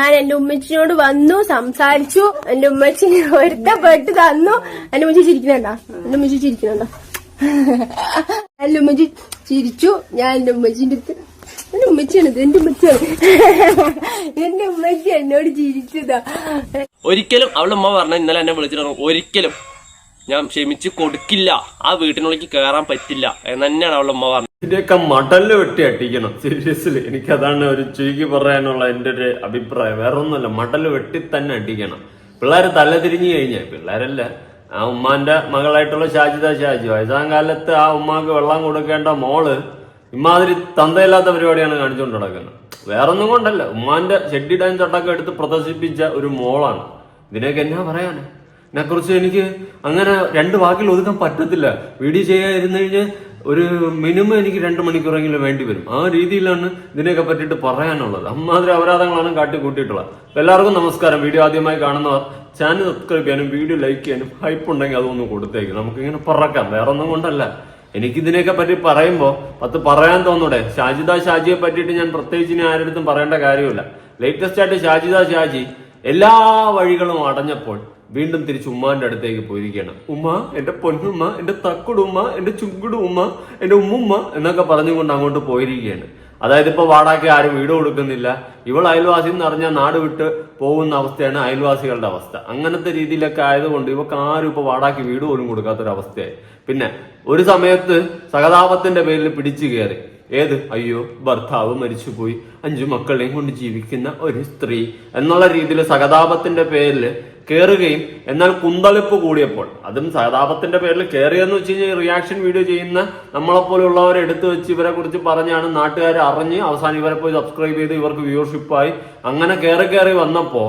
ഞാൻ എന്റെ ഉമ്മച്ചിനോട് വന്നു സംസാരിച്ചു. എന്റെ ഉമ്മച്ചി ഒരുത്തപ്പെട്ട് തന്നു. എന്റെ ഉമ്മച്ചി ചിരിക്കുന്നുണ്ടോ? എന്റെ ഉമ്മച്ചി ചിരിക്കുന്നുണ്ടോ? എന്റെ ഉമ്മച്ചി ചിരിച്ചു. ഞാൻ എന്റെ ഉമ്മച്ചിന്റെ അടുത്ത് എന്റെ ഉമ്മച്ചിയാണിത് എന്റെ ഉമ്മച്ചിയാണ്. എന്റെ ഉമ്മച്ചി എന്നോട് ചിരിച്ചതാ. ഒരിക്കലും അവളുമ്മ പറഞ്ഞ ഇന്നലെ എന്നെ വിളിച്ചിട്ടുണ്ടോ ഒരിക്കലും. ഞാൻ ക്ഷമിച്ച് കൊടുക്കില്ല. ആ വീട്ടിനുള്ളിലേക്ക് കയറാൻ പറ്റില്ല. എന്ന് തന്നെയാണ് അവളുടെ ഉമ്മ പറഞ്ഞത്. ഇതിന്റെയൊക്കെ മടൽ വെട്ടി അട്ടിക്കണം സീരിയസ്ലി എനിക്കതാണ് ഒരു ചുരുക്കി പറയാനുള്ള എന്റെ ഒരു അഭിപ്രായം. വേറെ ഒന്നുമല്ല മടൽ വെട്ടി തന്നെ അടിക്കണം. പിള്ളേര് തല തിരിഞ്ഞു കഴിഞ്ഞാൽ പിള്ളേരല്ല? ആ ഉമ്മാന്റെ മകളായിട്ടുള്ള ഷാജിദ ഷാജി വയസ്സാം കാലത്ത് ആ ഉമ്മാക്ക് വെള്ളം കൊടുക്കേണ്ട മോൾ ഇമാതിരി തന്തയില്ലാത്ത പരിപാടിയാണ് കാണിച്ചുകൊണ്ട് നടക്കുന്നത്. വേറൊന്നും കൊണ്ടല്ല. ഉമ്മാന്റെ ഷെഡി ഡാൻസ് തൊട്ടൊക്കെ എടുത്ത് പ്രദർശിപ്പിച്ച ഒരു മോളാണ്. ഇതിനൊക്കെ എന്നാ പറയാനാ? ഇതിനെക്കുറിച്ച് എനിക്ക് അങ്ങനെ രണ്ട് വാക്കിൽ ഒതുക്കാൻ പറ്റത്തില്ല. വീഡിയോ ചെയ്യാതിരുന്നു കഴിഞ്ഞാൽ ഒരു മിനിമം എനിക്ക് രണ്ട് മണിക്കൂറെങ്കിലും വേണ്ടി വരും. ആ രീതിയിലാണ് ഇതിനെയൊക്കെ പറ്റിയിട്ട് പറയാനുള്ളത്. അമ്മാതിരി അപരാധങ്ങളാണ് കാട്ടിക്കൂട്ടിയിട്ടുള്ളത്. കൂട്ടിയിട്ടുള്ളത് എല്ലാവർക്കും നമസ്കാരം. വീഡിയോ ആദ്യമായി കാണുന്നവർ ചാനൽ സബ്സ്ക്രൈബ് ചെയ്യാനും വീഡിയോ ലൈക്ക് ചെയ്യാനും ഹൈപ്പ് ഉണ്ടെങ്കിൽ അതൊന്ന് കൊടുത്തേക്ക്. നമുക്കിങ്ങനെ പറക്കാം. വേറെ ഒന്നും കൊണ്ടല്ല എനിക്കിതിനെയൊക്കെ പറ്റി പറയുമ്പോൾ പത്ത് പറയാൻ തോന്നൂടെ. ഷാജിദ ഷാജിയെ പറ്റിയിട്ട് ഞാൻ പ്രത്യേകിച്ച് ഇനി ആരുടെ അടുത്തും പറയേണ്ട കാര്യമില്ല. ലേറ്റസ്റ്റ് ആയിട്ട് ഷാജിദ ഷാജി എല്ലാ വഴികളും അടഞ്ഞപ്പോൾ വീണ്ടും തിരിച്ച് ഉമ്മാന്റെ അടുത്തേക്ക് പോയിരിക്കുകയാണ്. ഉമ്മ എന്റെ പൊന്നുമ്മ എന്റെ തക്കുടുമ്മ എന്റെ ചുങ്കുടുമ്മ എന്റെ ഉമ്മുമ്മ എന്നൊക്കെ പറഞ്ഞുകൊണ്ട് അങ്ങോട്ട് പോയിരിക്കുകയാണ്. അതായത് ഇപ്പൊ വാടാക്കി ആരും വീട് കൊടുക്കുന്നില്ല. ഇവൾ അയൽവാസി എന്ന് അറിഞ്ഞാൽ നാട് വിട്ട് പോകുന്ന അവസ്ഥയാണ് അയൽവാസികളുടെ അവസ്ഥ. അങ്ങനത്തെ രീതിയിലൊക്കെ ആയതുകൊണ്ട് ഇവക്ക് ആരും ഇപ്പൊ വാടാക്കി വീട് പോലും കൊടുക്കാത്തൊരവസ്ഥയായി. പിന്നെ ഒരു സമയത്ത് സഹതാപത്തിന്റെ പേരിൽ പിടിച്ചു കയറി. ഏത്? അയ്യോ ഭർത്താവ് മരിച്ചുപോയി. അഞ്ചു മക്കളെയും കൊണ്ട് ജീവിക്കുന്ന ഒരു സ്ത്രീ. എന്നുള്ള രീതിയിൽ സഹതാപത്തിന്റെ പേരിൽ കയറുകയും എന്നാൽ കുന്തളിപ്പ് കൂടിയപ്പോൾ അതും സഹതാപത്തിന്റെ പേരിൽ കയറിയെന്ന് വെച്ച് കഴിഞ്ഞാൽ റിയാക്ഷൻ വീഡിയോ ചെയ്യുന്ന നമ്മളെപ്പോലെയുള്ളവരെ എടുത്തു വെച്ച് ഇവരെ കുറിച്ച് പറഞ്ഞാണ് നാട്ടുകാർ അറിഞ്ഞ് അവസാനം ഇവരെ പോയി സബ്സ്ക്രൈബ് ചെയ്ത് ഇവർക്ക് വ്യൂവർഷിപ്പായി അങ്ങനെ കയറി കയറി വന്നപ്പോ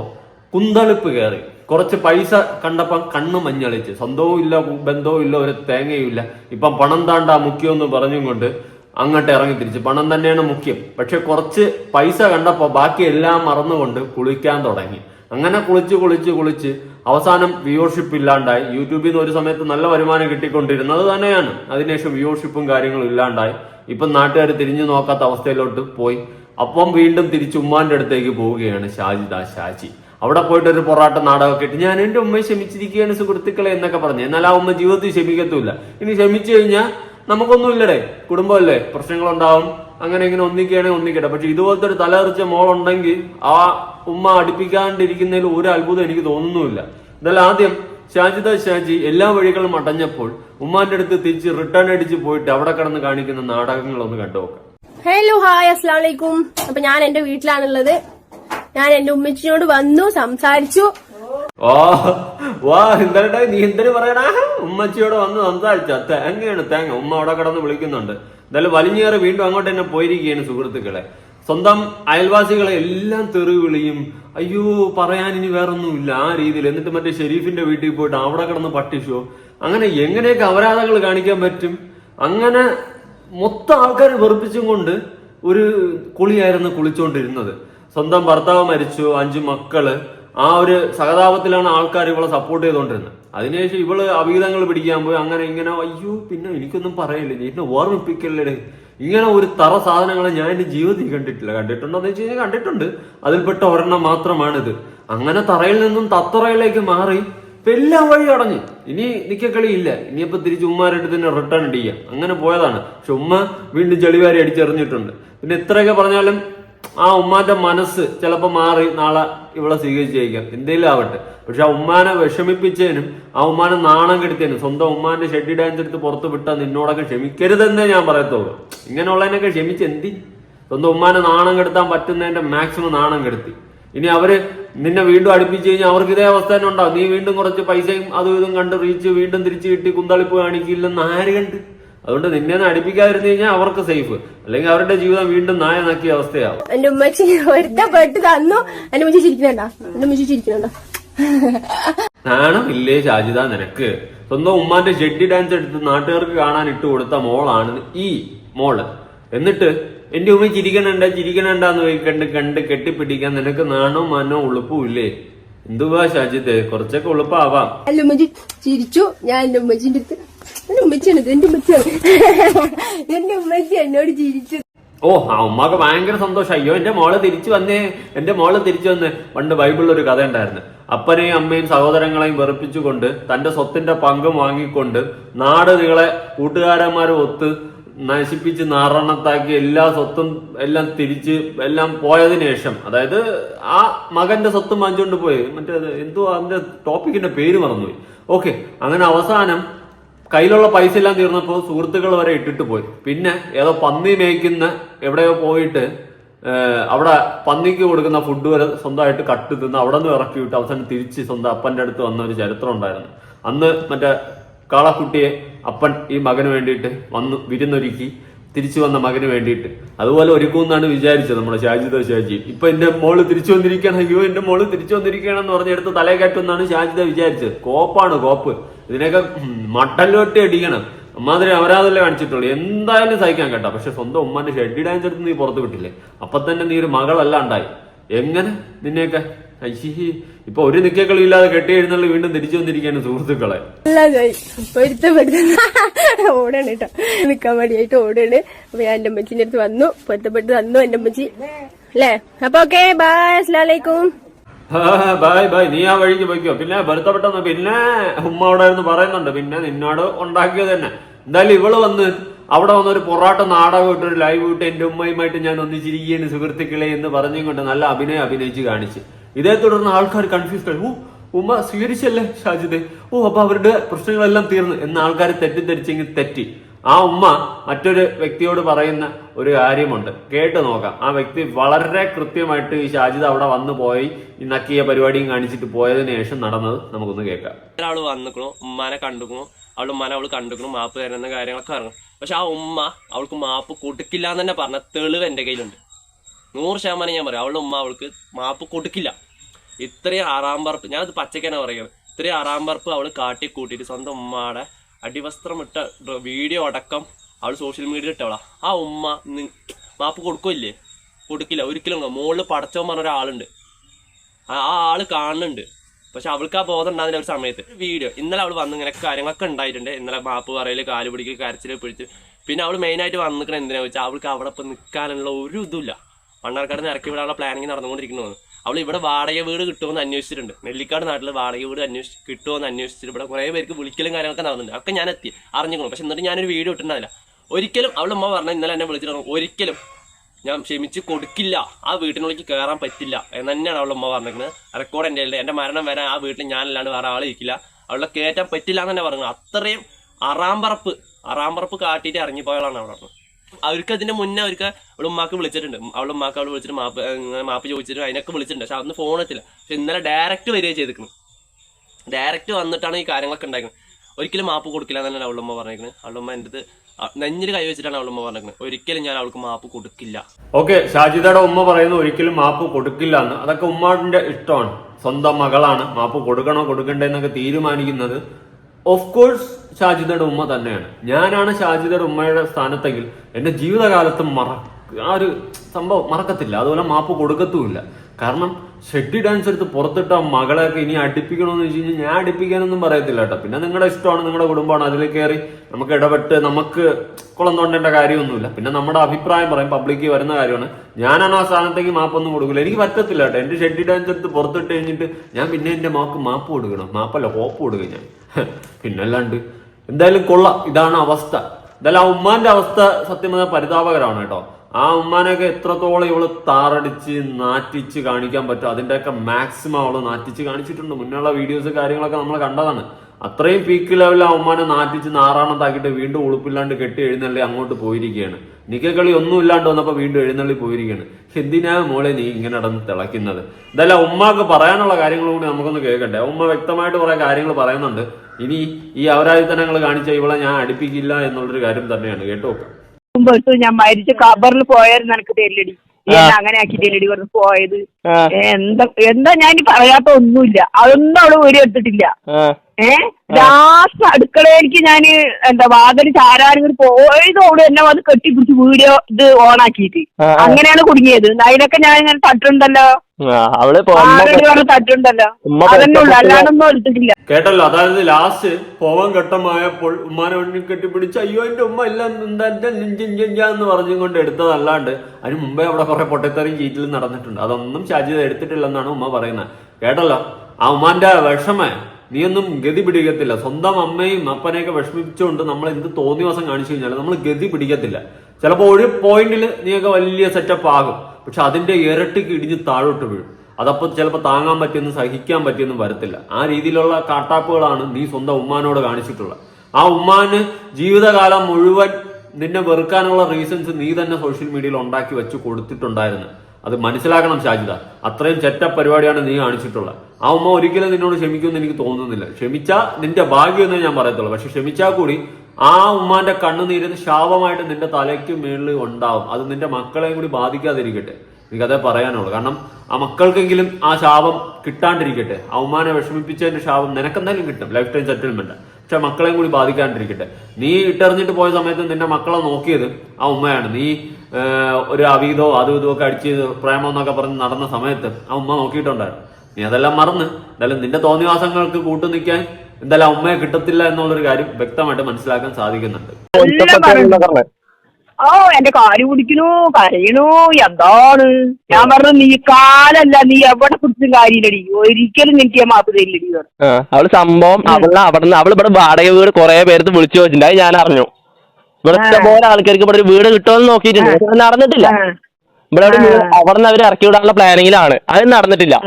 കുന്തളിപ്പ് കയറി കുറച്ച് പൈസ കണ്ടപ്പം കണ്ണ് മഞ്ഞളിച്ച്. സ്വന്തവും ഇല്ല ബന്ധവും ഇല്ല ഒരു തേങ്ങയും ഇല്ല. ഇപ്പം പണം താണ്ടാ മുഖ്യമെന്ന് പറഞ്ഞും കൊണ്ട് അങ്ങോട്ട് ഇറങ്ങി തിരിച്ച്. പണം തന്നെയാണ് മുഖ്യം. പക്ഷെ കുറച്ച് പൈസ കണ്ടപ്പോൾ ബാക്കി എല്ലാം മറന്നുകൊണ്ട് കുളിക്കാൻ തുടങ്ങി. അങ്ങനെ കുളിച്ച് കുളിച്ച് കുളിച്ച് അവസാനം വ്യൂവർഷിപ്പ് ഇല്ലാണ്ടായി. യൂട്യൂബിൽ നിന്ന് ഒരു സമയത്ത് നല്ല വരുമാനം കിട്ടിക്കൊണ്ടിരുന്നത് തന്നെയാണ്. അതിനുശേഷം വ്യൂവർഷിപ്പും കാര്യങ്ങളും ഇല്ലാണ്ടായി. ഇപ്പം നാട്ടുകാർ തിരിഞ്ഞു നോക്കാത്ത അവസ്ഥയിലോട്ട് പോയി. അപ്പം വീണ്ടും തിരിച്ച് ഉമ്മാന്റെ അടുത്തേക്ക് പോവുകയാണ് ഷാജിദ ഷാജി. അവിടെ പോയിട്ട് ഒരു പൊറാട്ട നാടകമൊക്കെ ഇട്ട് ഞാൻ എന്റെ ഉമ്മയെ ക്ഷമിച്ചിരിക്കുകയാണ് സുഹൃത്തുക്കളെ എന്നൊക്കെ പറഞ്ഞു. എന്നാൽ ആ ഉമ്മ ജീവിതത്തിൽ ക്ഷമിക്കത്തുമില്ല. ഇനി ക്ഷമിച്ചു കഴിഞ്ഞാൽ നമുക്കൊന്നുമില്ലടേ. കുടുംബമല്ലേ? പ്രശ്നങ്ങളുണ്ടാവും. അങ്ങനെ ഇങ്ങനെ ഒന്നിക്കുകയാണെങ്കിൽ ഒന്നിക്കട്ടെ പക്ഷെ ഇതുപോലത്തെ ഒരു തലതെറിച്ച മോളുണ്ടെങ്കിൽ ആ ഉമ്മ അടുപ്പിക്കാണ്ടിരിക്കുന്നതിൽ ഒരു അത്ഭുതം എനിക്ക് തോന്നുന്നുമില്ല. എന്നാലും ആദ്യം ഷാജിദ ഷാജി എല്ലാ വഴികളും അടഞ്ഞപ്പോൾ ഉമ്മാന്റെ അടുത്ത് തിരിച്ച് റിട്ടേൺ അടിച്ച് പോയിട്ട് അവിടെ കിടന്ന് കാണിക്കുന്ന നാടകങ്ങൾ ഒന്ന് കണ്ടുനോക്കാം ഹലോ ഹായ് വലൈക്കും അപ്പൊ ഞാൻ എന്റെ വീട്ടിലാണുള്ളത്. ഞാൻ എന്റെ ഉമ്മച്ചിനോട് വന്നു സംസാരിച്ചു. ഓ വാ ഹിന്ദരട്ടെ നീ ഹിന്ദര് പറയടാ ഉമ്മച്ചിയോട് വന്ന് സംസാരിച്ച. തേങ്ങയാണ് തേങ്ങ. ഉമ്മ അവിടെ കിടന്ന് വിളിക്കുന്നുണ്ട്. എന്തായാലും വലിഞ്ഞേറെ വീണ്ടും അങ്ങോട്ട് തന്നെ പോയിരിക്കുകയാണ് സുഹൃത്തുക്കളെ. സ്വന്തം അയൽവാസികളെ എല്ലാം തെറി വിളിയും അയ്യോ പറയാൻ ഇനി വേറൊന്നുമില്ല. ആ രീതിയിൽ എന്നിട്ട് മറ്റേ ഷെരീഫിന്റെ വീട്ടിൽ പോയിട്ട് അവിടെ കിടന്ന് പട്ടിഷോ. അങ്ങനെ എങ്ങനെയൊക്കെ അപരാധങ്ങൾ കാണിക്കാൻ പറ്റും? അങ്ങനെ മൊത്തം ആൾക്കാർ വെറുപ്പിച്ചും കൊണ്ട് ഒരു കുളിയായിരുന്നു കുളിച്ചുകൊണ്ടിരുന്നത് സ്വന്തം ഭർത്താവ് മരിച്ചു അഞ്ചു മക്കൾ. ആ ഒരു സഹതാപത്തിലാണ് ആൾക്കാർ ഇവളെ സപ്പോർട്ട് ചെയ്തുകൊണ്ടിരുന്നത് അതിനുശേഷം ഇവൾ അഭീതങ്ങൾ പിടിക്കാൻ പോയി അങ്ങനെ ഇങ്ങനെ അയ്യോ പിന്നെ എനിക്കൊന്നും പറയില്ല എന്നെ ഓർമ്മിപ്പിക്കല്ലേ ഇങ്ങനെ ഒരു തറ സാധനങ്ങൾ ഞാൻ എന്റെ ജീവിതത്തിൽ കണ്ടിട്ടില്ല. കണ്ടിട്ടുണ്ടോ എന്ന് വെച്ച് കഴിഞ്ഞാൽ കണ്ടിട്ടുണ്ട്. അതിൽപ്പെട്ട ഒരെണ്ണം മാത്രമാണിത്. അങ്ങനെ തറയിൽ നിന്നും തത്തറയിലേക്ക് മാറി ഇപ്പൊ എല്ലാം വഴി അടഞ്ഞു. ഇനി നിക്കക്കളി ഇല്ല. ഇനിയിപ്പോ തിരിച്ച് ഉമ്മാരായിട്ട് തന്നെ റിട്ടേൺ ചെയ്യാം അങ്ങനെ പോയതാണ്. പക്ഷെ ഉമ്മ വീണ്ടും ചെളിവാരി അടിച്ചെറിഞ്ഞിട്ടുണ്ട്. പിന്നെ എത്രയൊക്കെ പറഞ്ഞാലും ആ ഉമ്മാന്റെ മനസ്സ് ചിലപ്പോൾ മാറി നാളെ ഇവളെ സ്വീകരിച്ചേക്കാം. എന്തെങ്കിലും ആവട്ടെ പക്ഷെ ആ ഉമ്മാനെ വിഷമിപ്പിച്ചതിനും ആ ഉമ്മാനെ നാണം കെടുത്തിയതിനും സ്വന്തം ഉമ്മാന്റെ ഷെഡി ഡാൻസ് എടുത്ത് പുറത്ത് വിട്ടാൽ നിന്നോടൊക്കെ ക്ഷമിക്കരുതെന്നേ ഞാൻ പറയത്തുള്ളൂ. ഇങ്ങനെയുള്ളതിനൊക്കെ ക്ഷമിച്ച് എന്തി? സ്വന്തം ഉമ്മാനെ നാണം കെടുത്താൻ പറ്റുന്നതിന്റെ മാക്സിമം നാണം കെടുത്തി. ഇനി അവർ നിന്നെ വീണ്ടും അടുപ്പിച്ച് കഴിഞ്ഞാൽ അവർക്ക് ഇതേ അവസ്ഥ തന്നെ ഉണ്ടാവും. നീ വീണ്ടും കുറച്ച് പൈസയും അതും ഇതും കണ്ട് റീച്ച് വീണ്ടും തിരിച്ചു കിട്ടി കുന്തളിപ്പ് കാണിക്കില്ലെന്ന് ആര് കണ്ട്? അതുകൊണ്ട് നിന്നെ അടുപ്പിക്കാതിരുന്നു കഴിഞ്ഞാൽ അവർക്ക് സേഫ്. അല്ലെങ്കിൽ അവരുടെ ജീവിതം വീണ്ടും നായ നാക്കിയ അവസ്ഥയാവും. എന്റെ ഉമ്മച്ചി ഒരുത്തപ്പെട്ട് തന്നു. എന്റെ ഉമ്മച്ചി ചിരിക്കുന്നുണ്ടോ? എന്റെ ഉമ്മച്ചി ചിരിക്കുന്നുണ്ടോ? നാണം ഇല്ലേ ഷാജിദ നിനക്ക്? സ്വന്തം ഉമ്മാന്റെ ജെഡ്ഡി ഡാൻസ് എടുത്ത് നാട്ടുകാർക്ക് കാണാൻ ഇട്ട് കൊടുത്ത മോളാണ് ഈ മോൾ എന്നിട്ട് എന്റെ ഉമ്മ ചിരിക്കണണ്ട? ചിരിക്കണണ്ടെന്ന് കണ്ട് കണ്ട് കെട്ടിപ്പിടിക്കാൻ നിനക്ക് നാണോ മാനോ ഉളുപ്പും ഇല്ലേ? എന്തുവാ ഷാജിദ് കുറച്ചൊക്കെ ഉളുപ്പാവാം എന്റെ ഉമ്മച്ചി ചിരിച്ചു? ഞാൻ എന്റെ ഉമ്മച്ചിന്റെ അടുത്ത് എന്റെ ഉമ്മച്ചിയാണിത് എന്റെ ഉമ്മച്ചിയാണ്. എന്റെ ഉമ്മച്ചി എന്നോട് ചിരിച്ചു. ഓ ആ ഉമ്മാക്ക് ഭയങ്കര സന്തോഷം. അയ്യോ എന്റെ മോൾ തിരിച്ചു വന്നേ. എന്റെ മോൾ തിരിച്ചു വന്ന്. പണ്ട് ബൈബിളിൽ ഒരു കഥ ഉണ്ടായിരുന്നു അപ്പനെയും അമ്മയും സഹോദരങ്ങളെയും വെറുപ്പിച്ചുകൊണ്ട് തന്റെ സ്വത്തിന്റെ പങ്കും വാങ്ങിക്കൊണ്ട് നാട് നിങ്ങളെ കൂട്ടുകാരന്മാരും ഒത്ത് നശിപ്പിച്ച് നാറണത്താക്കി എല്ലാ സ്വത്തും എല്ലാം തിരിച്ച് എല്ലാം പോയതിനു ശേഷം അതായത് ആ മകന്റെ സ്വത്തും വാങ്ങിച്ചുകൊണ്ട് പോയി. മറ്റേ എന്തോ അതിന്റെ ടോപ്പിക്കിന്റെ പേര് മറന്നുപോയി. ഓക്കെ അങ്ങനെ അവസാനം കയ്യിലുള്ള പൈസ എല്ലാം തീർന്നപ്പോൾ സുഹൃത്തുക്കൾ വരെ ഇട്ടിട്ട് പോയി. പിന്നെ ഏതോ പന്നി മേയ്ക്കുന്ന എവിടെയോ പോയിട്ട് അവിടെ പന്നിക്ക് കൊടുക്കുന്ന ഫുഡ് വരെ സ്വന്തമായിട്ട് കട്ട് തിന്ന് അവിടെ നിന്ന് ഇറക്കി വിട്ട് അവസാനം തിരിച്ച് സ്വന്തം അപ്പന്റെ അടുത്ത് വന്ന ഒരു ചരിത്രം ഉണ്ടായിരുന്നു. അന്ന് മറ്റേ കാളക്കുട്ടിയെ അപ്പൻ ഈ മകന് വേണ്ടിയിട്ട് വന്ന് വിരുന്നൊരുക്കി തിരിച്ചു വന്ന മകന് വേണ്ടിയിട്ട്. അതുപോലെ ഒരുക്കുമെന്നാണ് വിചാരിച്ചത് നമ്മുടെ ഷാജിദ ഷാജി. ഇപ്പൊ എന്റെ മോൾ തിരിച്ചു വന്നിരിക്കുകയാണ്. അയ്യോ എന്റെ മോൾ തിരിച്ചു വന്നിരിക്കുകയാണെന്ന് പറഞ്ഞെടുത്ത് തലേ കെട്ടുമെന്നാണ് ഷാജിദ വിചാരിച്ചത്. കോപ്പാണ് കോപ്പ്. ഇതിനൊക്കെ മട്ടല്ലോട്ടി അടിക്കണം. അമ്മാതിരി അവരാതല്ലേ കാണിച്ചിട്ടുള്ളൂ. എന്തായാലും സഹിക്കാൻ കേട്ടോ. പക്ഷെ സ്വന്തം ഉമ്മാന്റെ ഷെഡി ഡാൻസ് എടുത്ത് നീ പുറത്തു വിട്ടില്ലേ? അപ്പൊ തന്നെ നീ ഒരു മകളല്ല ഉണ്ടായി എങ്ങനെ നിന്നെയൊക്കെ ഇപ്പൊ ഒരു നിക്കളും ഇല്ലാതെ കെട്ടി എഴുന്നള്ളി വീണ്ടും തിരിച്ചു വന്നിരിക്കുകയാണ് സുഹൃത്തുക്കളെ. ഓടാണ് കേട്ടോ. നിക്കാൻ വേണ്ടിയായിട്ട് ഓടാണ്. അപ്പൊ ഞാൻ എന്റെ അമ്മച്ചിന്റെ അടുത്ത് വന്നു. പൊരുത്തപ്പെട്ട് തന്നു എന്റെ അമ്മച്ചി. അല്ലേ? അപ്പൊ ഓക്കെ ബായ് അസ്സലാമലൈക്കും ബായ് ബായ് നീ ആ വഴിക്ക് പോയിക്കോ. പിന്നെ ഭർത്തപ്പെട്ടെന്ന് പിന്നെ ഉമ്മ അവിടെ ഇരുന്ന് പറയുന്നുണ്ട്. പിന്നെ നിന്നോട് ഉണ്ടാക്കിയത് തന്നെ. എന്തായാലും ഇവൾ വന്ന് അവിടെ വന്ന് ഒരു പൊറാട്ട നാടകം ഇട്ട് ഒരു ലൈവ് ഇട്ട് എന്റെ ഉമ്മയുമായിട്ട് ഞാൻ ഒന്നിച്ചിരിക്കുകയാണ് സുഹൃത്തുക്കളെ എന്ന് പറഞ്ഞും കൊണ്ട് നല്ല അഭിനയം അഭിനയിച്ച് കാണിച്ച്. ഇതേ തുടർന്ന് ആൾക്കാർ കൺഫ്യൂസ് ഓ ഉമ്മ സ്വീകരിച്ചല്ലേ ഷാജിദ്? ഓ അപ്പൊ അവരുടെ പ്രശ്നങ്ങളെല്ലാം തീർന്നു. എന്ന് ആൾക്കാർ തെറ്റിദ്ധരിച്ചെങ്കിൽ തെറ്റി. ആ ഉമ്മ മറ്റൊരു വ്യക്തിയോട് പറയുന്ന ഒരു കാര്യമുണ്ട്. കേട്ട് നോക്കാം. ആ വ്യക്തി വളരെ കൃത്യമായിട്ട് ഈ ഷാജിദ് അവിടെ വന്നു പോയി. ഈ നക്കിയ പരിപാടിയും കാണിച്ചിട്ട് പോയതിനു ശേഷം നടന്നത് നമുക്കൊന്ന് കേൾക്കാം. ഒരാൾ വന്നിക്കണു ഉമ്മാനെ കണ്ടുക്കണു. അവളുടെ ഉമ്മാനെ അവൾ കണ്ടുക്കണു മാപ്പ് തരുന്ന കാര്യങ്ങളൊക്കെ പറഞ്ഞു. പക്ഷെ ആ ഉമ്മ അവൾക്ക് മാപ്പ് കൊടുക്കില്ല എന്ന് തന്നെ പറഞ്ഞ തെളിവ് എന്റെ കയ്യിലുണ്ട്. നൂറ് ശതമാനം ഞാൻ പറയാം. അവളുടെ ഉമ്മ അവൾക്ക് മാപ്പ് കൊടുക്കില്ല. ഇത്രയും ആറാം പറപ്പ് ഞാനത് പച്ചക്കാണ് പറയുന്നത് ഇത്രയും ആറാം പറപ്പ് അവൾ കാട്ടി കൂട്ടിയിട്ട് സ്വന്തം ഉമ്മയുടെ അടിവസ്ത്രം ഇട്ട വീഡിയോ അടക്കം അവൾ സോഷ്യൽ മീഡിയയിൽ ഇട്ടവളാ. ആ ഉമ്മ മാപ്പ് കൊടുക്കില്ലേ കൊടുക്കില്ല. ഒരിക്കലും മുകളിൽ പടച്ചവൻ പറഞ്ഞ ഒരാളുണ്ട്. ആ ആൾ കാണുന്നുണ്ട്. പക്ഷെ അവൾക്ക് ആ ബോധം ഉണ്ടാകുന്ന ഒരു സമയത്ത്. വീഡിയോ. ഇന്നലെ അവൾ വന്ന് ഇങ്ങനെ കാര്യങ്ങളൊക്കെ ഉണ്ടായിട്ടുണ്ട്. ഇന്നലെ മാപ്പ് പറയൽ കാൽ പിടിക്കൽ കരച്ചിൽ പിടിച്ച്. പിന്നെ അവൾ മെയിനായിട്ട് വന്നിക്കണ എന്തിനാ വെച്ചാൽ അവൾക്ക് അവിടെ ഇപ്പം നിൽക്കാനുള്ള ഒരു ഇതുമില്ല മണ്ണാർക്കാട് നിന്ന് ഇറക്കി വിടാനുള്ള പ്ലാനിങ് നടന്നുകൊണ്ടിരിക്കുന്നു. അവൾ ഇവിടെ വാടക വീട് കിട്ടുമെന്ന് അന്വേഷിച്ചിട്ടുണ്ട്. നെല്ലിക്കാട് നാട്ടിൽ വാടക വീട് അന്വേഷിച്ച് കിട്ടുമെന്ന് അന്വേഷിച്ചിട്ട് ഇവിടെ കുറേ പേർക്ക് വിളിക്കലും കാര്യങ്ങളൊക്കെ നടന്നിട്ടുണ്ട്. അതൊക്കെ ഞാൻ എത്തി അറിഞ്ഞിരിക്കണം പക്ഷെ എന്നിട്ട് ഞാനൊരു വീഡിയോ ഇട്ടിട്ടുണ്ടാവില്ല ഒരിക്കലും അവളുടെ അമ്മ പറഞ്ഞ ഇന്നലെ എന്നെ വിളിച്ചിട്ട് ഒരിക്കലും ഞാൻ ക്ഷമിച്ച് കൊടുക്കില്ല. ആ വീട്ടിനുള്ളിലേക്ക് കയറാൻ പറ്റില്ല. എന്ന് തന്നെയാണ് അവളുടെ അമ്മ പറഞ്ഞിരിക്കുന്നത്. റെക്കോർഡ് എന്റെ എന്റെ മരണം വരാൻ ആ വീട്ടിൽ ഞാനല്ലാണ്ട് വേറെ ആളിരിക്കില്ല അവളെ കയറ്റാൻ പറ്റില്ല എന്ന് തന്നെ പറഞ്ഞു അത്രയും അറാമ്പറപ്പ് അറാമ്പറപ്പ് കാട്ടിയിട്ട് ഇറങ്ങിപ്പോയാളാണ് അവിടെ അവർക്ക് അതിന്റെ മുന്നേ അവർക്ക് അവളുടെ ഉമ്മാക്ക് വിളിച്ചിട്ടുണ്ട്. അവളുടെ ഉമ്മാക്ക് അവൾ വിളിച്ചിട്ട് മാപ്പ് മാപ്പ് ചോദിച്ചിട്ട് അതിനൊക്കെ വിളിച്ചിട്ടുണ്ട്. പക്ഷെ അന്ന് ഫോൺ എത്തില്ല. പക്ഷെ ഇന്നലെ ഡയറക്റ്റ് വരിക ചെയ്തിരിക്കുന്നത് ഡയറക്റ്റ് വന്നിട്ടാണ് ഈ കാര്യങ്ങളൊക്കെ ഉണ്ടായിരുന്നത്. ഒരിക്കലും മാപ്പ് കൊടുക്കില്ല എന്നല്ല അവളുമ്മ അവളുടെ ഉമ്മ എന്റെ അടുത്ത് നെഞ്ഞിൽ കൈ വെച്ചിട്ടാണ് അവളുടെ ഉമ്മ പറഞ്ഞിരിക്കുന്നത് ഒരിക്കലും ഞാൻ അവൾക്ക് മാപ്പ് കൊടുക്കില്ല. ഓക്കെ ഷാജിദയുടെ ഉമ്മ പറയുന്നു ഒരിക്കലും മാപ്പ് കൊടുക്കില്ല എന്ന്. അതൊക്കെ ഉമ്മാടിന്റെ ഇഷ്ടമാണ്. സ്വന്തം മകളാണ്. മാപ്പ് കൊടുക്കണോ കൊടുക്കണ്ടേ എന്നൊക്കെ തീരുമാനിക്കുന്നത് ഓഫ് കോഴ്സ് ഷാജിദയുടെ ഉമ്മ തന്നെയാണ്. ഞാനാണ് ഷാജിദയുടെ ഉമ്മയുടെ സ്ഥാനത്തെങ്കിൽ എന്റെ ജീവിതകാലത്തും മറ ആ ഒരു സംഭവം മറക്കത്തില്ല. അതുപോലെ മാപ്പ് കൊടുക്കത്തുമില്ല. കാരണം ഷെഡി ഡാൻസ് എടുത്ത് പുറത്തിട്ട മകളെ ഇനി അടുപ്പിക്കണമെന്ന് വെച്ച് കഴിഞ്ഞാൽ ഞാൻ അടുപ്പിക്കാനൊന്നും പറയത്തില്ല കേട്ടോ. പിന്നെ നിങ്ങളുടെ ഇഷ്ടമാണ് നിങ്ങളുടെ കുടുംബമാണ് അതിൽ കയറി നമുക്ക് ഇടപെട്ട് നമുക്ക് കുളം തോണ്ടേണ്ട കാര്യമൊന്നുമില്ല. പിന്നെ നമ്മുടെ അഭിപ്രായം പറയും പബ്ലിക്ക് വരുന്ന കാര്യമാണ്. ഞാനാണ് ആ സ്ഥാനത്തേക്ക് മാപ്പൊന്നും കൊടുക്കില്ല. എനിക്ക് പറ്റത്തില്ല കേട്ടോ. എന്റെ ഷെട്ടി ഡാൻസ് എടുത്ത് പുറത്തിട്ട് കഴിഞ്ഞിട്ട് ഞാൻ പിന്നെ എന്റെ മാക്ക് മാപ്പ് കൊടുക്കണം. മാപ്പല്ല ഹോപ്പ് കൊടുക്കുക ഞാൻ. പിന്നല്ലാണ്ട്. എന്തായാലും കൊള്ളാം. ഇതാണ് അവസ്ഥ. എന്തായാലും ആ ഉമ്മാന്റെ അവസ്ഥ സത്യം പറഞ്ഞാൽ പരിതാപകരമാണ് കേട്ടോ. ആ ഉമ്മാനെയൊക്കെ എത്രത്തോളം ഇവൾ താറടിച്ച് നാറ്റിച്ച് കാണിക്കാൻ പറ്റും. അതിന്റെയൊക്കെ മാക്സിമം അവൾ നാറ്റിച്ച് കാണിച്ചിട്ടുണ്ട്. മുന്നുള്ള വീഡിയോസ് കാര്യങ്ങളൊക്കെ നമ്മൾ കണ്ടതാണ്. അത്രയും പീക്ക് ലെവലിൽ അവന്മാനെ നാട്ടിച്ച് നാറ്റിച്ച് നാറാണത്താക്കിയിട്ട് വീണ്ടും ഉളുപ്പില്ലാണ്ട് കെട്ടി എഴുന്നള്ളി അങ്ങോട്ട് പോയിരിക്കുകയാണ്. നിക്കക്കളി ഒന്നും ഇല്ലാണ്ട് വന്നപ്പോ വീണ്ടും എഴുന്നള്ളി പോയിരിക്കുകയാണ്. എന്തിനാ മോളെ നീ ഇങ്ങനെ നടന്ന് തിളയ്ക്കുന്നത്? എന്തായാലും ഉമ്മക്ക് പറയാനുള്ള കാര്യങ്ങൾ കൂടി നമുക്കൊന്ന് കേൾക്കട്ടെ ഉമ്മ വ്യക്തമായിട്ട് കുറെ കാര്യങ്ങൾ പറയുന്നുണ്ട്. ഇനി ഈ അവരാധിത്തനങ്ങൾ കാണിച്ച ഇവളെ ഞാൻ അടുപ്പിക്കില്ല എന്നുള്ളൊരു കാര്യം തന്നെയാണ്. കേട്ടോ? ഞാൻ മരിച്ച കബറിൽ പോയായിരുന്നു എനിക്ക് തെല്ലടി. അങ്ങനെ ആക്കി തെല്ലടി പറഞ്ഞു പോയത്. എന്താ എന്താ ഞാൻ പറയാത്ത ഒന്നുമില്ല. അതൊന്നും അവൾ വീഡിയോ എടുത്തിട്ടില്ല. ഏ? ലാസ്റ്റ് അടുക്കളയിലേക്ക് ഞാൻ എന്താ വാതിൽ ചാരാനും പോയതോട് എന്നെ വന്ന് കെട്ടിപ്പിടിച്ച് വീഡിയോ ഇത് ഓണാക്കിയിട്ട്. ആ, ആ. അങ്ങനെയാണ് കുടുങ്ങിയത്. അതിനൊക്കെ ഞാൻ ഇങ്ങനെ തട്ടുണ്ടല്ലോ. അതന്നെ ഉള്ളു. അല്ലാണ്ടൊന്നും എടുത്തിട്ടില്ല. കേട്ടല്ലോ? അതായത് ലാസ്റ്റ് പോവാൻ ഘട്ടമായപ്പോൾ ഉമ്മാനെ ഒന്നും കെട്ടിപ്പിടിച്ച് അയ്യോ എന്റെ ഉമ്മ എല്ലാം എന്ന് പറഞ്ഞും കൊണ്ട് എടുത്തതല്ലാണ്ട് അതിന് മുമ്പേ അവിടെ കുറെ പൊട്ടത്തറിയും ചീറ്റിലും നടന്നിട്ടുണ്ട്. അതൊന്നും ശാചിത എടുത്തിട്ടില്ലെന്നാണ് ഉമ്മ പറയുന്നത്. കേട്ടല്ലോ? ആ ഉമ്മാന്റെ വിഷമ. നീയൊന്നും ഗതി പിടിക്കത്തില്ല. സ്വന്തം അമ്മയും അപ്പനെയൊക്കെ വിഷമിപ്പിച്ചുകൊണ്ട് നമ്മൾ എന്ത് തോന്നി വാസം കാണിച്ചു കഴിഞ്ഞാൽ നമ്മൾ ഗതി പിടിക്കത്തില്ല. ചിലപ്പോൾ ഒരു പോയിന്റിൽ നീയൊക്കെ വലിയ സെറ്റപ്പ് ആകും. പക്ഷെ അതിന്റെ ഇരട്ടിക്ക് ഇടിഞ്ഞ് താഴോട്ട് വീഴും. അതപ്പോൾ ചിലപ്പോൾ താങ്ങാൻ പറ്റിയെന്നും സഹിക്കാൻ പറ്റിയെന്നും വരത്തില്ല. ആ രീതിയിലുള്ള കാട്ടാപ്പുകളാണ് നീ സ്വന്തം ഉമ്മാനോട് കാണിച്ചിട്ടുള്ളത്. ആ ഉമ്മാന് ജീവിതകാലം മുഴുവൻ നിന്നെ വെറുക്കാനുള്ള റീസൺസ് നീ തന്നെ സോഷ്യൽ മീഡിയയിൽ ഉണ്ടാക്കി വെച്ച് കൊടുത്തിട്ടുണ്ടായിരുന്നു. അത് മനസ്സിലാക്കണം ഷാജിദ. അത്രയും ചെറ്റ പരിപാടിയാണ് നീ കാണിച്ചിട്ടുള്ളത്. ആ ഉമ്മ ഒരിക്കലും നിന്നോട് ക്ഷമിക്കുമെന്ന് എനിക്ക് തോന്നുന്നില്ല. ക്ഷമിച്ചാ നിന്റെ ഭാഗ്യം എന്നേ ഞാൻ പറയത്തുള്ളൂ. പക്ഷെ ക്ഷമിച്ചാൽ കൂടി ആ ഉമ്മാന്റെ കണ്ണുനീരുന്ന് ശാപമായിട്ട് നിന്റെ തലയ്ക്ക് മേളിൽ ഉണ്ടാവും. അത് നിന്റെ മക്കളെയും കൂടി ബാധിക്കാതിരിക്കട്ടെ. എനിക്കതേ പറയാനുള്ളൂ. കാരണം ആ മക്കൾക്കെങ്കിലും ആ ശാപം കിട്ടാണ്ടിരിക്കട്ടെ. ആ ഉമ്മാനെ വിഷമിപ്പിച്ചതിന്റെ ശാപം നിനക്കെന്തായാലും കിട്ടും. ലൈഫ് ടൈം സെറ്റിൽമെന്റ് പക്ഷെ മക്കളെയും കൂടി ബാധിക്കാണ്ടിരിക്കട്ടെ. നീ ഇട്ടെറിഞ്ഞിട്ട് പോയ സമയത്ത് നിന്റെ മക്കളെ നോക്കിയത് ആ ഉമ്മയാണ്. നീ ഒരു അവീതോ അതും ഇതും ഒക്കെ അടിച്ച് പ്രേമം എന്നൊക്കെ പറഞ്ഞ് നടന്ന സമയത്ത് ആ ഉമ്മ നോക്കിയിട്ടുണ്ടായിരുന്നു. നീ അതെല്ലാം മറന്ന് എന്തായാലും നിന്റെ തോന്നിവാസങ്ങൾക്ക് കൂട്ടു നിൽക്കാൻ എന്തായാലും ആ ഉമ്മയെ കിട്ടത്തില്ല എന്നുള്ളൊരു കാര്യം വ്യക്തമായിട്ട് മനസ്സിലാക്കാൻ സാധിക്കുന്നുണ്ട്. ഓ എന്റെ കാൽ പിടിക്കണു കരയണു എന്താണ്? ഞാൻ പറഞ്ഞു നീ കാലല്ല നീ എവിടെ കുറിച്ചും കാര്യമില്ലടി. ഒരിക്കലും നിനക്ക് ഞാൻ മാപ്പ് തരില്ലടി. പറഞ്ഞു. അവൾ സംഭവം അവൾ അവിടെ അവൾ ഇവിടെ വാടക വീട് കുറെ പേരത്ത് വിളിച്ചു ചോദിച്ചിട്ടുണ്ട്. ഞാൻ അറിഞ്ഞു. ഇവിടെ ഇഷ്ടംപോലെ ആൾക്കാർക്ക് ഇവിടെ ഒരു വീട് കിട്ടുമെന്ന് നോക്കിയിട്ടുണ്ട്. അത് നടന്നിട്ടില്ല. ഇവിടെ ഒരു വീട് അവിടെ നിന്ന് അവർ ഇറക്കി വിടാനുള്ള പ്ലാനിങ്ങിലാണ്. അത് നടന്നിട്ടില്ല.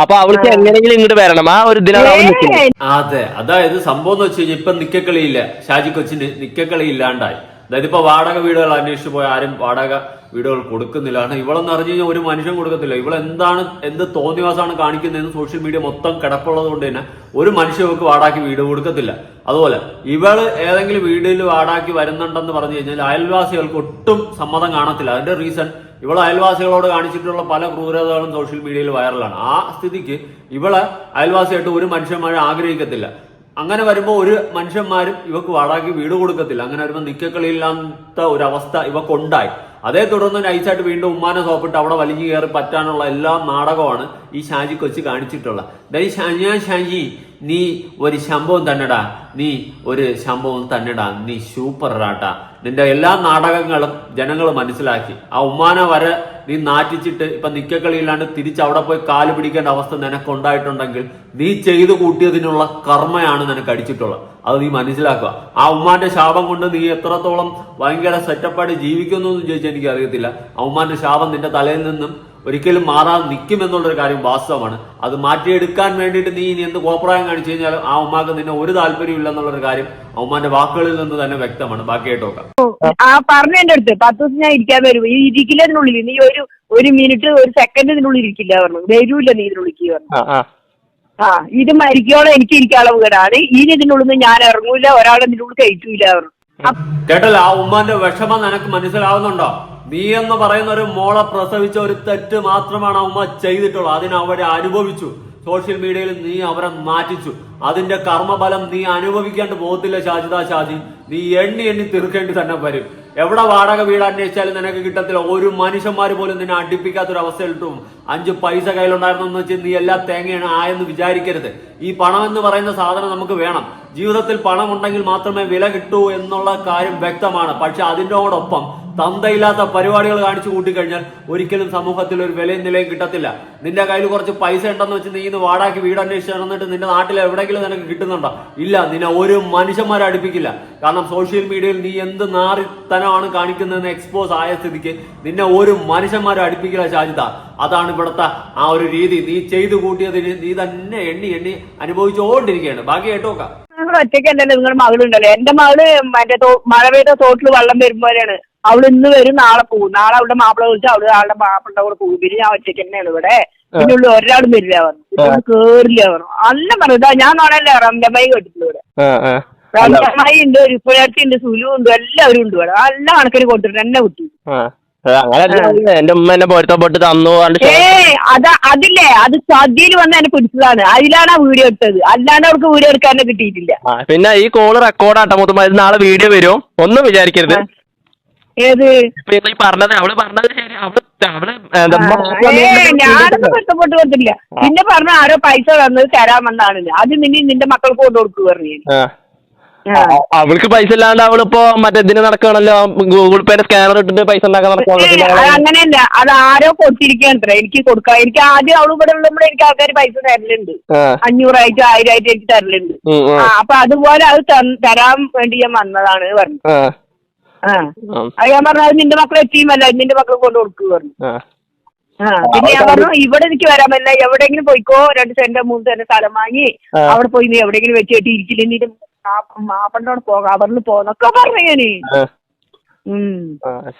അപ്പൊ അവൾക്ക് എങ്ങനെയെങ്കിലും ഇങ്ങോട്ട് വരണം. ആ ഒരു നിൽക്കുന്നത്. അതെ അതായത് സംഭവം എന്ന് വെച്ച് കഴിഞ്ഞാൽ ഇപ്പൊ നിക്കക്കളിയില്ല. ഷാജി കൊച്ചിന് നിക്കക്കളി ഇല്ലാണ്ടായി അതായത് ഇപ്പൊ വാടക വീടുകൾ അന്വേഷിച്ച് പോയ ആരും വാടക വീടുകൾ കൊടുക്കുന്നില്ല. കാരണം ഇവളെന്ന് അറിഞ്ഞു കഴിഞ്ഞാൽ ഒരു മനുഷ്യൻ കൊടുക്കത്തില്ല. ഇവൾ എന്താണ് എന്ത് തോന്നിവാസമാണ് കാണിക്കുന്നതെന്ന് സോഷ്യൽ മീഡിയ മൊത്തം കിടപ്പുള്ളത് കൊണ്ട് തന്നെ ഒരു മനുഷ്യ ഇവക്ക് വാടാക്കി വീട് കൊടുക്കത്തില്ല. അതുപോലെ ഇവൾ ഏതെങ്കിലും വീടിൽ വാടാക്കി വരുന്നുണ്ടെന്ന് പറഞ്ഞു കഴിഞ്ഞാൽ അയൽവാസികൾക്ക് ഒട്ടും സമ്മതം കാണത്തില്ല. അതിന്റെ റീസൺ ഇവൾ അയൽവാസികളോട് കാണിച്ചിട്ടുള്ള പല ക്രൂരതകളും സോഷ്യൽ മീഡിയയിൽ വൈറലാണ് ആ സ്ഥിതിക്ക് ഇവളെ അയൽവാസിയായിട്ട് ഒരു മനുഷ്യന്മാരെ ആഗ്രഹിക്കത്തില്ല. അങ്ങനെ വരുമ്പോൾ ഒരു മനുഷ്യന്മാരും ഇവക്ക് വാടാക്കി വീട് കൊടുക്കത്തില്ല. അങ്ങനെ വരുമ്പോൾ നിക്കക്കളിയില്ലാത്ത ഒരു അവസ്ഥ ഇവക്കുണ്ടായി. അതേ തുടർന്ന് നൈസായിട്ട് വീണ്ടും ഉമ്മാനെ സോപ്പിട്ട് അവിടെ വലിഞ്ഞു കയറി പറ്റാനുള്ള എല്ലാ നാടകമാണ് ഈ ഷാജി കൊച്ച് കാണിച്ചിട്ടുള്ളത്. ദൈ ഷാജി ഷാജി നീ ഒരു ശമ്പവും തന്നെടാ. നീ ഒരു ശമ്പവും തന്നെടാ. നീ സൂപ്പർ സൂപ്പറാട്ടാ നിന്റെ എല്ലാ നാടകങ്ങളും ജനങ്ങൾ മനസ്സിലാക്കി. ആ ഉമ്മാനെ വരെ നീ നാറ്റിച്ചിട്ട് ഇപ്പൊ നിക്കക്കളിയില്ലാണ്ട് തിരിച്ച് അവിടെ പോയി കാൽ പിടിക്കേണ്ട അവസ്ഥ നിനക്ക് ഉണ്ടായിട്ടുണ്ടെങ്കിൽ നീ ചെയ്തു കൂട്ടിയതിനുള്ള കർമ്മയാണ് നിനക്ക് അടിച്ചിട്ടുള്ളത്. അത് നീ മനസ്സിലാക്കുക. ആ ഉമ്മാന്റെ ശാപം കൊണ്ട് നീ എത്രത്തോളം ഭയങ്കര സെറ്റപ്പായിട്ട് ജീവിക്കുന്നു എന്ന് ചോദിച്ചാൽ എനിക്ക് അറിയത്തില്ല ആ ഉമ്മാന്റെ ശാപം നിന്റെ തലയിൽ നിന്നും ഒരിക്കലും മാറാതെ നിൽക്കുമെന്നുള്ളൊരു കാര്യം വാസ്തവമാണ്. അത് മാറ്റിയെടുക്കാൻ വേണ്ടിയിട്ട് നീ ഇനി എന്ത് കോപ്രായം കാണിച്ചു കഴിഞ്ഞാൽ ആ ഉമ്മാക്ക് നിന്നെ ഒരു താല്പര്യം ഇല്ലെന്നുള്ളൊരു കാര്യം ആ ഉമ്മാന്റെ വാക്കുകളിൽ നിന്ന് തന്നെ വ്യക്തമാണ്. ബാക്കിയായിട്ട് നോക്കാം. ആ പറഞ്ഞു എന്റെ അടുത്ത്. പത്ത് ദിവസം ഞാൻ ഇരിക്കാൻ വരും. ഈ ഇരിക്കില്ല ഇതിനുള്ളിൽ. നീ ഒരു ഒരു മിനിറ്റ് ഒരു സെക്കൻഡ് ഇതിനുള്ളിൽ ഇരിക്കില്ല പറഞ്ഞു. വരൂല്ല നീ ഇതിനുള്ളിൽ പറഞ്ഞു. ആ ഇത് മരിക്കോളം എനിക്ക് ഇരിക്കാനുള്ള വീടാണ് ഇനി ഇതിനുള്ളിൽ നിന്ന് ഞാൻ ഇറങ്ങൂല. ഒരാളെ ഇതിനുള്ളിൽ കയറ്റൂല പറഞ്ഞു. കേട്ടല്ലോ ആ ഉമ്മാന്റെ വിഷമം നിനക്ക് മനസ്സിലാവുന്നുണ്ടോ? നീ എന്ന് പറയുന്ന ഒരു മോളെ പ്രസവിച്ച ഒരു തെറ്റ് മാത്രമാണ് അമ്മ ചെയ്തിട്ടുള്ളത്. അതിന് അനുഭവിച്ചു. സോഷ്യൽ മീഡിയയിൽ നീ അവരെ മാറ്റിച്ചു. അതിന്റെ കർമ്മഫലം നീ അനുഭവിക്കാണ്ട് പോകത്തില്ല ഷാജിദ ഷാജി നീ എണ്ണി എണ്ണി തീർക്കേണ്ടി തന്നെ വരും. എവിടെ വാടക വീട് അന്വേഷിച്ചാലും നിനക്ക് കിട്ടത്തില്ല. ഒരു മനുഷ്യന്മാർ പോലും നിന്നെ അടുപ്പിക്കാത്തൊരു അവസ്ഥയിലിട്ടും അഞ്ച് പൈസ കയ്യിലുണ്ടായിരുന്നു എന്ന് വെച്ച് നീ എല്ലാ തേങ്ങയാണ് ആയെന്ന് വിചാരിക്കരുത്. ഈ പണം എന്ന് പറയുന്ന സാധനം നമുക്ക് വേണം. ജീവിതത്തിൽ പണം ഉണ്ടെങ്കിൽ മാത്രമേ വില കിട്ടൂ എന്നുള്ള കാര്യം വ്യക്തമാണ്. പക്ഷെ അതിനോടൊപ്പം തന്തയില്ലാത്ത പരിപാടികൾ കാണിച്ചു കൂട്ടിക്കഴിഞ്ഞാൽ ഒരിക്കലും സമൂഹത്തിൽ ഒരു വിലയും നിലയും കിട്ടത്തില്ല. നിന്റെ കയ്യിൽ കുറച്ച് പൈസ ഉണ്ടെന്ന് വെച്ച് നീ ഇന്ന് വാടാക്കി വീട് അന്വേഷിച്ച് നടന്നിട്ട് നിന്റെ നാട്ടിൽ എവിടെയെങ്കിലും നിനക്ക് കിട്ടുന്നുണ്ടോ? ഇല്ല നിന്നെ ഒരു മനുഷ്യന്മാരെ അടുപ്പിക്കില്ല. കാരണം സോഷ്യൽ മീഡിയയിൽ നീ എന്ത് നാറിത്തനമാണ് കാണിക്കുന്നതെന്ന് എക്സ്പോസ് ആയ സ്ഥിതിക്ക് നിന്നെ ഒരു മനുഷ്യന്മാരെ അടുപ്പിക്കില്ല ഷാജിത അതാണ് ഇവിടുത്തെ ആ ഒരു രീതി. നീ ചെയ്തു കൂട്ടിയതിന് നീ തന്നെ എണ്ണി എണ്ണി അനുഭവിച്ചുകൊണ്ടിരിക്കുകയാണ്. ബാക്കി കേട്ടോ നോക്കാം. നിങ്ങൾ ഒറ്റയ്ക്കല്ലല്ലോ നിങ്ങളുടെ മകളുണ്ടല്ലോ. എന്റെ മകൾ മറ്റേ മഴ പെയ്ത തോട്ടിൽ വെള്ളം വരുമ്പോഴാണ് അവൾ ഇന്ന് വരും നാളെ പോകും നാളെ അവളുടെ മാപ്പിള വിളിച്ച് അവൾ ആളുടെ മാപ്പിളുടെ കൂടെ പോകും പിന്നെ ഞാൻ ഒറ്റയ്ക്ക് തന്നെയാണ് ഇവിടെ. പിന്നെ ഉള്ളു ഒരാളും വരില്ല പറഞ്ഞു പിന്നെ കേറില്ല പറഞ്ഞു അല്ല പറഞ്ഞു ഇതാ ഞാൻ നാളെ റംലമായി കേട്ടിട്ടുണ്ട് ഇവിടെ. ഒരു ഉണ്ട് റിപ്പുഴത്തി ഉണ്ട് സുലു ഉണ്ട് എല്ലാവരും ഉണ്ട് ഇവിടെ. നല്ല കണക്കിന് കൊണ്ടിട്ടുണ്ട് എന്നെ കുട്ടി എന്റെ ഉമ്മ എന്നെ പൊരുത്തപ്പെട്ട് തന്നു അത അതില്ലേ? അത് സദ്യയിൽ വന്ന് എന്നെ പിടിച്ചതാണ്. അതിലാണ് ആ വീഡിയോ എടുത്തത്. അല്ലാണ്ട് അവർക്ക് വീഡിയോ എടുക്കാൻ കിട്ടിയിട്ടില്ല. പിന്നെ ഈ കോൾ റെക്കോർഡ് ആട്ടോ മൊത്തം നാളെ വീഡിയോ വരും. ഒന്നും വിചാരിക്കരുത്. ഏത്? പറഞ്ഞത് അവൾ പറഞ്ഞത് ശരി. അവൾ അവൾ ഞാനൊന്നും കഷ്ടപ്പെട്ട് വന്നില്ല പിന്നെ പറഞ്ഞ ആരോ പൈസ തന്നത് തരാമെന്നാണ് അത് നിന്നെ നിന്റെ മക്കൾക്ക് കൊണ്ട് കൊടുക്കുക പറഞ്ഞു. അവൾക്ക് പൈസ ഇല്ലാണ്ട് അവളിപ്പോ മറ്റേ ഇതിന് നടക്കുകയാണല്ലോ ഗൂഗിൾ പേയുടെ സ്കാനർ ഇട്ടിട്ട് പൈസ ഉണ്ടാക്കാൻ അങ്ങനെയല്ല. അത് ആരോ കൊടുത്തിരിക്കണത്ര എനിക്ക് കൊടുക്കാം. എനിക്ക് ആദ്യം അവൾ ഇവിടെ ഉള്ളപ്പോൾ എനിക്ക് ആൾക്കാർ പൈസ തരലുണ്ട്. അഞ്ഞൂറായിട്ട് ആയിരം ആയിട്ട് എനിക്ക് തരലുണ്ട്. അപ്പൊ അതുപോലെ അത് തരാൻ വേണ്ടി ഞാൻ വന്നതാണ് പറഞ്ഞു ആ. അത് ഞാൻ പറഞ്ഞു അത് നിന്റെ മക്കളെ എത്തിയുമല്ല നിന്റെ മക്കളെ കൊണ്ട് കൊടുക്കുക പറഞ്ഞു. ആ. പിന്നെ ഞാൻ പറഞ്ഞു ഇവിടെ എനിക്ക് വരാൻ പറ്റില്ല എവിടെയെങ്കിലും പോയിക്കോ രണ്ട് സെന്റ് മൂന്ന് സെന്റ് സ്ഥലം വാങ്ങി അവിടെ പോയി നീ എവിടെങ്കിലും വെച്ച് കെട്ടി ഇരിക്കില്ല നീ മാപ്പണ്ടോട് പോകാം അവരിൽ പോന്നൊക്കെ പറഞ്ഞു ഞാൻ.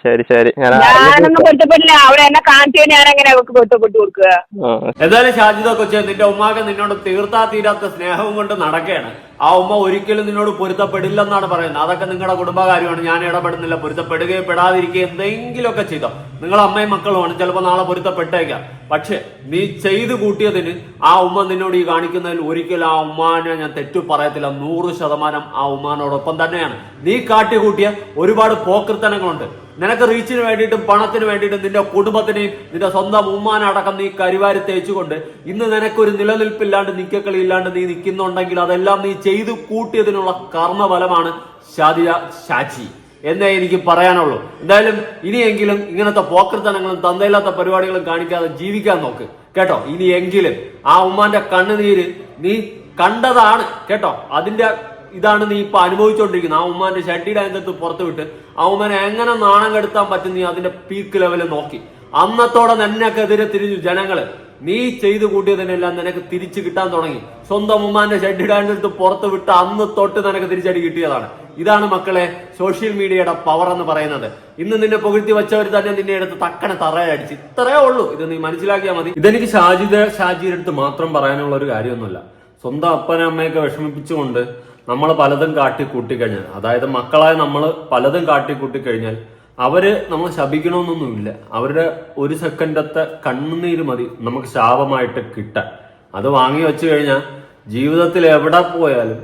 ശരി ശരി. ഞാനൊന്നും പൊരുത്തപ്പെട്ടില്ല അവിടെ എന്നെ കാണിച്ചു ഞാൻ അങ്ങനെ അവർക്ക് പൊരുത്തപ്പെട്ട് കൊടുക്കുക? ആ. എന്തായാലും ഷാജിദ കൊച്ചെ നിന്റെ ഉമ്മാക്ക് നിന്നോട് തീർത്താ തീരാത്ത സ്നേഹവും കൊണ്ട് നടക്കുകയാണ്. ആ ഉമ്മ ഒരിക്കലും നിന്നോട് പൊരുത്തപ്പെടില്ലെന്നാണ് പറയുന്നത്. അതൊക്കെ നിങ്ങളുടെ കുടുംബകാര്യമാണ്. ഞാൻ ഇടപെടുന്നില്ല. പൊരുത്തപ്പെടുകയോ പെടാതിരിക്കുകയോ എന്തെങ്കിലുമൊക്കെ ചെയ്തോ. നിങ്ങൾ അമ്മയും മക്കളുമാണ് ചിലപ്പോൾ നാളെ പൊരുത്തപ്പെട്ടേക്കാം. പക്ഷെ നീ ചെയ്തു കൂട്ടിയതിന് ആ ഉമ്മ നിന്നോട് ഈ കാണിക്കുന്നതിൽ ഒരിക്കലും ആ ഉമ്മാനെ ഞാൻ തെറ്റു പറയത്തില്ല. നൂറ് ശതമാനം ആ ഉമ്മാനോടൊപ്പം തന്നെയാണ്. നീ കാട്ടിക്കൂട്ടിയ ഒരുപാട് പോക്കൃത്തനങ്ങളുണ്ട്. നിനക്ക് റീച്ചിന് വേണ്ടിയിട്ടും പണത്തിന് വേണ്ടിയിട്ടും നിന്റെ കുടുംബത്തിനെയും നിന്റെ സ്വന്തം ഉമ്മാനടക്കം നീ കരിവാരി തേച്ചുകൊണ്ട് ഇന്ന് നിനക്കൊരു നിലനിൽപ്പില്ലാണ്ട് നിക്കക്കളി ഇല്ലാണ്ട് നീ നിൽക്കുന്നുണ്ടെങ്കിൽ അതെല്ലാം നീ ചെയ്തു കൂട്ടിയതിനുള്ള കർമ്മഫലമാണ് ഷാദിയ ഷാജി. എന്നേ എനിക്ക് പറയാനുള്ളൂ. എന്തായാലും ഇനിയെങ്കിലും ഇങ്ങനത്തെ പോക്കൃത്തനങ്ങളും തന്തയില്ലാത്ത പരിപാടികളും കാണിക്കാതെ ജീവിക്കാൻ നോക്ക്. കേട്ടോ? ഇനിയെങ്കിലും ആ ഉമ്മാന്റെ കണ്ണുനീര് നീ കണ്ടതാണ്. കേട്ടോ? അതിന്റെ ഇതാണ് നീ ഇപ്പൊ അനുഭവിച്ചുകൊണ്ടിരിക്കുന്നത് ആ ഉമ്മാന്റെ ഷട്ടിയുടെ അതിനകത്ത് പുറത്തു വിട്ട് ആ ഉമ്മനെ എങ്ങനെ നാണം കെടുത്താൻ പറ്റും നീ അതിന്റെ പീക്ക് ലെവലിൽ നോക്കി. അന്നത്തോടെ നിനക്കെതിരെ തിരിഞ്ഞു. ജനങ്ങൾ നീ ചെയ്തു കൂട്ടിയതിനെല്ലാം നിനക്ക് തിരിച്ചു കിട്ടാൻ തുടങ്ങി. സ്വന്തം ഉമ്മാന്റെ ഷട്ടിയുടെ അടുത്ത് പുറത്തു വിട്ട് അന്ന് തൊട്ട് നിനക്ക് തിരിച്ചടി കിട്ടിയതാണ്. ഇതാണ് മക്കളെ സോഷ്യൽ മീഡിയയുടെ പവർ എന്ന് പറയുന്നത്. ഇന്ന് നിന്നെ പുകഴ്ത്തി വെച്ചവർ തന്നെ നിന്നെ എടുത്ത് തക്കനെ തറയടിച്ച് ഇത്രയേ ഉള്ളൂ. ഇത് നീ മനസ്സിലാക്കിയാൽ മതി. ഇതെനിക്ക് ഷാജിദ ഷാജിയുടെ അടുത്ത് മാത്രം പറയാനുള്ള ഒരു കാര്യമൊന്നുമില്ല. സ്വന്തം അപ്പനെ അമ്മയൊക്കെ വിഷമിപ്പിച്ചുകൊണ്ട് നമ്മൾ പലതും കാട്ടിക്കൂട്ടി കഴിഞ്ഞാൽ അതായത് മക്കളായ നമ്മൾ പലതും കാട്ടിക്കൂട്ടി കഴിഞ്ഞാൽ അവർ നമ്മൾ ശപിക്കണമെന്നൊന്നുമില്ല. അവരുടെ ഒരു സെക്കൻഡത്തെ കണ്ണുനീര് മതി നമുക്ക് ശാപമായിട്ട് കിട്ടാൻ. അത് വാങ്ങി വെച്ചു കഴിഞ്ഞാൽ ജീവിതത്തിൽ എവിടെ പോയാലും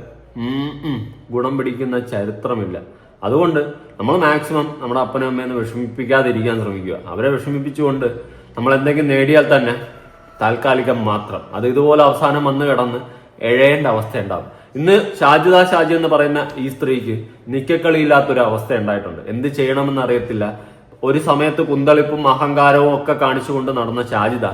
ഗുണം പിടിക്കുന്ന ചരിത്രമില്ല. അതുകൊണ്ട് നമ്മൾ മാക്സിമം നമ്മുടെ അപ്പനും അമ്മയെന്ന് വിഷമിപ്പിക്കാതിരിക്കാൻ ശ്രമിക്കുക. അവരെ വിഷമിപ്പിച്ചുകൊണ്ട് നമ്മൾ എന്തെങ്കിലും നേടിയാൽ തന്നെ താൽക്കാലികം മാത്രം. അത് ഇതുപോലെ അവസാനം വന്ന് കിടന്ന് എഴയേണ്ട അവസ്ഥ ഉണ്ടാവും. ഇന്ന് ഷാജിദ ഷാജി എന്ന് പറയുന്ന ഈ സ്ത്രീക്ക് നിക്കക്കളിയില്ലാത്തൊരു അവസ്ഥ ഉണ്ടായിട്ടുണ്ട്. എന്ത് ചെയ്യണമെന്ന് അറിയത്തില്ല. ഒരു സമയത്ത് കുന്തളിപ്പും അഹങ്കാരവും ഒക്കെ കാണിച്ചുകൊണ്ട് നടന്ന ഷാജിദ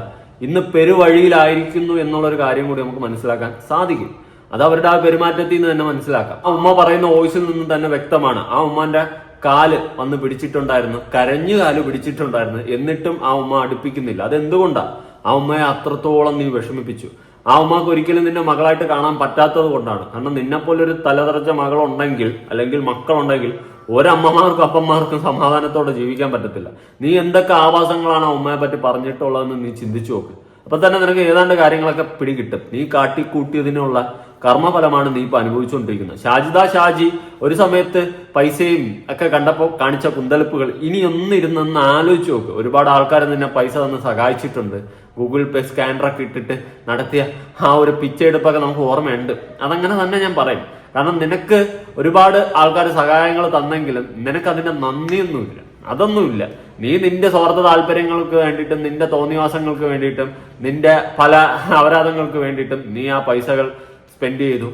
ഇന്ന് പെരുവഴിയിലായിരിക്കുന്നു എന്നുള്ളൊരു കാര്യം കൂടി നമുക്ക് മനസ്സിലാക്കാൻ സാധിക്കും. അത് അവരുടെ ആ പെരുമാറ്റത്തിൽ നിന്ന് തന്നെ മനസ്സിലാക്കാം. ആ ഉമ്മ പറയുന്ന വോയിസിൽ നിന്ന് തന്നെ വ്യക്തമാണ്. ആ ഉമ്മാന്റെ കാൽ വന്ന് പിടിച്ചിട്ടുണ്ടായിരുന്നു. കരഞ്ഞു കാൽ പിടിച്ചിട്ടുണ്ടായിരുന്നു. എന്നിട്ടും ആ ഉമ്മ അടുപ്പിക്കുന്നില്ല. അതെന്തുകൊണ്ടാ? ആ ഉമ്മയെ അത്രത്തോളം നീ വിഷമിപ്പിച്ചു. ആ ഉമ്മാക്ക് ഒരിക്കലും നിന്നെ മകളായിട്ട് കാണാൻ പറ്റാത്തത് കൊണ്ടാണ്. കാരണം നിന്നെ പോലെ ഒരു തലതെറിച്ച മകളുണ്ടെങ്കിൽ അല്ലെങ്കിൽ മക്കളുണ്ടെങ്കിൽ ഒരമ്മമാർക്കും അപ്പന്മാർക്കും സമാധാനത്തോടെ ജീവിക്കാൻ പറ്റത്തില്ല. നീ എന്തൊക്കെ ആവാസങ്ങളാണ് ആ ഉമ്മയെ പറ്റി പറഞ്ഞിട്ടുള്ളതെന്ന് നീ ചിന്തിച്ചു നോക്ക്. അപ്പൊ തന്നെ നിനക്ക് ഏതാണ്ട് കാര്യങ്ങളൊക്കെ പിടികിട്ടും. നീ കാട്ടിക്കൂട്ടിയതിനുള്ള കർമ്മഫലമാണ് നീ ഇപ്പൊ അനുഭവിച്ചുകൊണ്ടിരിക്കുന്നത്. ഷാജിദ ഷാജി ഒരു സമയത്ത് പൈസയും ഒക്കെ കണ്ടപ്പോൾ കാണിച്ച കുന്തളിപ്പുകൾ ഇനി ഒന്നിരുന്നെന്ന് ആലോചിച്ച് നോക്ക്. ഒരുപാട് ആൾക്കാർ നിന്നെ പൈസ തന്ന് സഹായിച്ചിട്ടുണ്ട്. ഗൂഗിൾ പേ സ്കാനറൊക്കെ ഇട്ടിട്ട് നടത്തിയ ആ ഒരു പിച്ചെടുപ്പൊക്കെ നമുക്ക് ഓർമ്മയുണ്ട്. അതങ്ങനെ തന്നെ ഞാൻ പറയും. കാരണം നിനക്ക് ഒരുപാട് ആൾക്കാർ സഹായങ്ങൾ തന്നെങ്കിലും നിനക്ക് അതിന്റെ നന്ദിയൊന്നുമില്ല. അതൊന്നുമില്ല. നീ നിന്റെ സ്വാർത്ഥ താല്പര്യങ്ങൾക്ക് വേണ്ടിയിട്ടും നിന്റെ തോന്നിവാസങ്ങൾക്ക് വേണ്ടിയിട്ടും നിന്റെ പല അപരാധങ്ങൾക്ക് വേണ്ടിയിട്ടും നീ ആ പൈസകൾ സ്പെൻഡ് ചെയ്തു.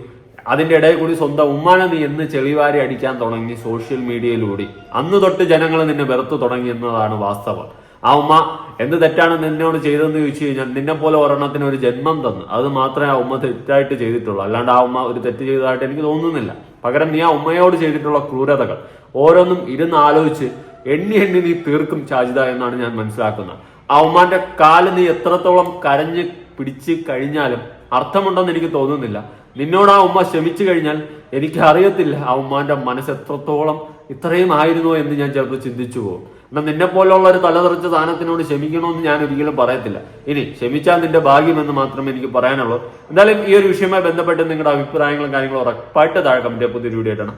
അതിന്റെ ഇടയിൽ കൂടി സ്വന്തം ഉമ്മാനെ നീ എന്ന് ചെളിവാരി അടിക്കാൻ തുടങ്ങി സോഷ്യൽ മീഡിയയിലൂടെ അന്ന് തൊട്ട് ജനങ്ങൾ നിന്നെ വെറുത്തു തുടങ്ങി എന്നതാണ് വാസ്തവം. ആ ഉമ്മ എന്ത് തെറ്റാണ് നിന്നോട് ചെയ്തതെന്ന് ചോദിച്ചു കഴിഞ്ഞാൽ നിന്നെ പോലെ ഒരെണ്ണത്തിന് ഒരു ജന്മം തന്നു. അത് മാത്രമേ ആ ഉമ്മ തെറ്റായിട്ട് ചെയ്തിട്ടുള്ളൂ. അല്ലാണ്ട് ആ ഉമ്മ ഒരു തെറ്റ് ചെയ്തതായിട്ട് എനിക്ക് തോന്നുന്നില്ല. പകരം നീ ആ ഉമ്മയോട് ചെയ്തിട്ടുള്ള ക്രൂരതകൾ. ഓരോന്നും ഇരുന്ന് ആലോചിച്ച് എണ്ണി എണ്ണി നീ തീർക്കും ചാജിത എന്നാണ് ഞാൻ മനസ്സിലാക്കുന്നത്. ആ ഉമ്മാന്റെ കാൽ നീ എത്രത്തോളം കരഞ്ഞ് പിടിച്ച് കഴിഞ്ഞാലും അർത്ഥമുണ്ടെന്ന് എനിക്ക് തോന്നുന്നില്ല. നിന്നോട് ആ ഉമ്മ ക്ഷമിച്ചു കഴിഞ്ഞാൽ എനിക്ക് അറിയത്തില്ല ആ ഉമ്മാന്റെ മനസ്സ് എത്രത്തോളം ഇത്രയും ആയിരുന്നോ എന്ന് ഞാൻ ചിലപ്പോൾ ചിന്തിച്ചു പോകും. എന്നാൽ നിന്നെ പോലുള്ള ഒരു തലതെറിച്ച സാധനത്തിനോട് ക്ഷമിക്കണമെന്ന് ഞാൻ ഒരിക്കലും പറയത്തില്ല. ഇനി ക്ഷമിച്ചാൽ നിന്റെ ഭാഗ്യമെന്ന് മാത്രമേ എനിക്ക് പറയാനുള്ളൂ. എന്തായാലും ഈ ഒരു വിഷയവുമായി ബന്ധപ്പെട്ട് നിങ്ങളുടെ അഭിപ്രായങ്ങളും കാര്യങ്ങളും ഉറപ്പായിട്ട് താഴെ കമന്റ് പുതിയൊരു വീഡിയോ ആയിട്ടാണ്